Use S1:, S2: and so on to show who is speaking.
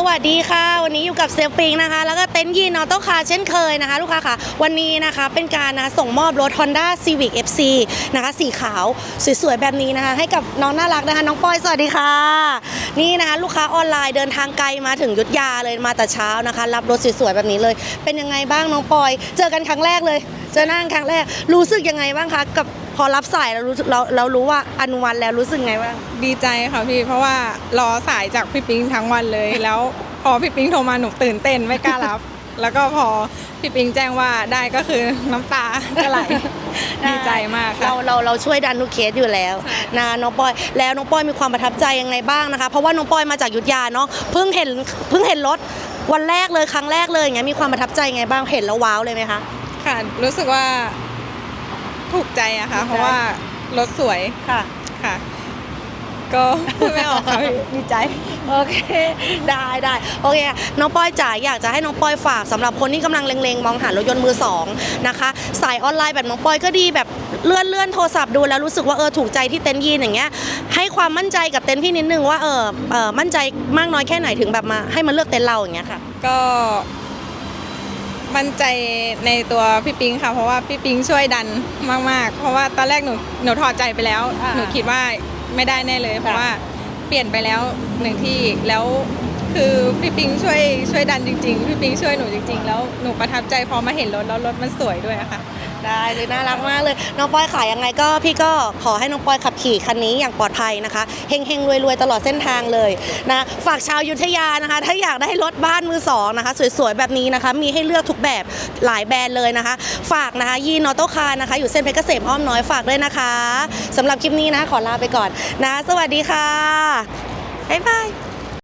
S1: สวัสดีค่ะ วันนี้อยู่กับเซลปิงนะคะ แล้วก็เต็นท์ยีนออโต้คาร์เช่นเคยนะคะ ลูกค้าค่ะ วันนี้นะคะเป็นการนะส่งมอบรถ Honda Civic FC นะคะสีขาวสวยๆ แบบนี้นะคะ ให้กับน้องน่ารักนะคะ น้องปอย สวัสดีค่ะ นี่นะคะ ลูกค้าออนไลน์เดินทางไกลมาถึงยุทธยาเลยมาแต่เช้านะคะ รับรถสวยๆ แบบนี้เลย เป็นยังไงบ้างน้องปอย เจอกันครั้งแรกเลย เจอหน้าครั้งแรกรู้สึกยังไงบ้างคะกับ พอรับสายเรารู้สึกเราเรารู้ว่าอนุวันแล้วรู้สึกไงบ้าง
S2: ดีใจค่ะพี่เพราะว่ารอสายจากพี่ปิงทั้งวันเลย แล้วพอพี่ปิงโทรมาหนูตื่นเต้นไม่กล้ารับ แล้วก็พอพี่ปิงแจ้งว่าได้ก็คือน้ำตาก็ไหลดีใจมากค่ะ
S1: เราเราเราช่วยดันทุกเคสอยู่แล้วนะน้องปอยแล้วน้องปอยมีความประทับใจยังไงบ้างนะคะเพราะว่าน้องปอยมาจากยุทธยาเนาะเพิ่งเห็นเพิ่งเห็นรถวันแรกเลยครั้งแรกเลยอย่างเงี้ยมีความประทับใจยังไงบ้างเห็นแล้วว้าวเลยไหมคะ
S2: ค่ะรู้สึกว่าถูกใจ อะค่ะ
S1: ถูกใจ
S2: เพราะว่ารถสวย
S1: ค่ะ
S2: ค่ะ ก็พูดไม่ออกค่ะพี่ ดีใจ
S1: โอเค ได้ได้โอเคน้องปอยจ๋าอยากจะให้น้องปอยฝากสำหรับคนที่กำลังเล็งๆ มองหารถยนต์มือสองนะคะสายออนไลน์แบบน้องปอยก็ดีแบบเลื่อนเลื่อนโทรศัพท์ดูแล้วรู้สึกว่าเออถูกใจที่เต็นท์ยีนอย่างเงี้ยให้ความมั่นใจกับเต็นท์พี่นิดนึงว่าเออเออมั่นใจมากน้อยแค่ไหนถึงแบบมาให้มาเลือกเต็นท์เราอย่างเงี้ยค่ะ
S2: ก็ มั่นใจในตัวพี่ปิงค่ะ เพราะว่าพี่ปิงช่วยดันมาก ๆ เพราะว่าตอนแรกหนูหนูถอดใจไปแล้ว
S1: อ่า
S2: หนูคิดว่าไม่ได้แน่เลย เพราะ
S1: ค่ะ
S2: ว่าเปลี่ยนไปแล้วหนึ่งที่แล้วคือพี่ปิงช่วยช่วยดันจริง ๆ พี่ปิงช่วยหนูจริง ๆ แล้วหนูประทับใจพอมาเห็นรถแล้วรถมันสวยด้วยอะค่ะ
S1: ได้เลยน่ารักมากเลย น้องปอยขายยังไงก็พี่ก็ขอให้น้องปอยขับขี่คันนี้อย่างปลอดภัยนะคะเฮงเฮงรวยรวยๆตลอดเส้นทางเลยนะฝากชาวยุทธยานะคะ ถ้าอยากได้รถบ้านมือสองนะคะ สวยๆแบบนี้นะคะ มีให้เลือกทุกแบบหลายแบรนด์เลยนะคะ ฝากนะคะยีนอโต้คาร์นะคะ อยู่เส้นเพชรเกษมอ้อมน้อยฝากด้วยนะคะสำหรับคลิปนี้นะขอลาไปก่อนนะ สวัสดีค่ะบ๊ายบาย